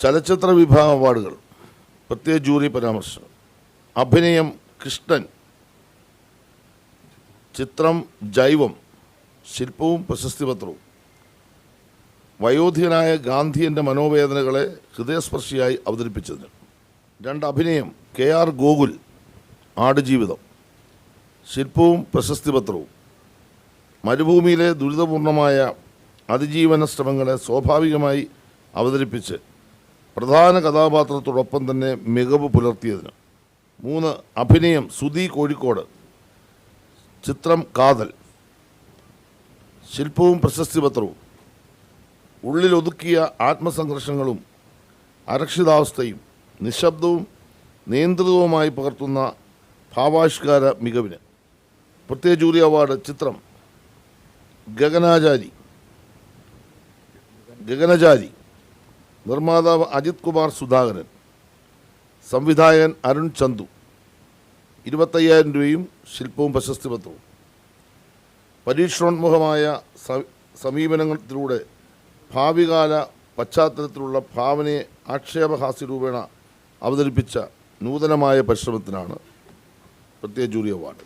ചലച്ചിത്ര വിഭാഗം അവാർഡുകൾ. പ്രത്യേക ജൂറി പരാമർശം. അഭിനയം കൃഷ്ണൻ. ചിത്രം ജൈവം. ശില്പവും പ്രശസ്തിപത്രവും വയോധികനായ ഗാന്ധിയന്റെ മനോവേദനകളെ ഹൃദയസ്പർശിയായി അവതരിപ്പിച്ചതിന്. രണ്ട് അഭിനയം കെ ആർ ഗോകുൽ ആടുജീവിതം. ശില്പവും പ്രശസ്തിപത്രവും മരുഭൂമിയിലെ ദുരിതപൂർണമായ അതിജീവന ശ്രമങ്ങളെ സ്വാഭാവികമായി അവതരിപ്പിച്ച് പ്രധാന കഥാപാത്രത്തോടൊപ്പം തന്നെ മികവ് പുലർത്തിയതിന്. മൂന്ന് അഭിനയം സുധി കോഴിക്കോട്. ചിത്രം കാതൽ. ശില്പവും പ്രശസ്തിപത്രവും. ഉള്ളിലൊതുക്കിയ ആത്മസംഘർഷങ്ങളും അരക്ഷിതാവസ്ഥയും നിശബ്ദവും നിയന്ത്രിതവുമായി പകർത്തുന്ന ഭാവാഷ്കാര മികവിന്. പ്രത്യേക ജൂറി അവാർഡ് ചിത്രം. ഗഗനാചാരി. ഗഗനചാരി. നിർമ്മാതാവ് അജിത് കുമാർ സുധാകരൻ സംവിധായകൻ അരുൺ ചന്തു ഇരുപത്തയ്യായിരം രൂപയും ശില്പവും പ്രശസ്തിപത്രവും. പരീക്ഷണോന്മുഖമായ സമീപനങ്ങളിലൂടെ ഭാവികാല പശ്ചാത്തലത്തിലുള്ള ഭാവനയെ ആക്ഷേപഹാസ്യ രൂപേണ അവതരിപ്പിച്ച നൂതനമായ പരിശ്രമത്തിനാണ് പ്രത്യേക ജൂറി അവാർഡ്.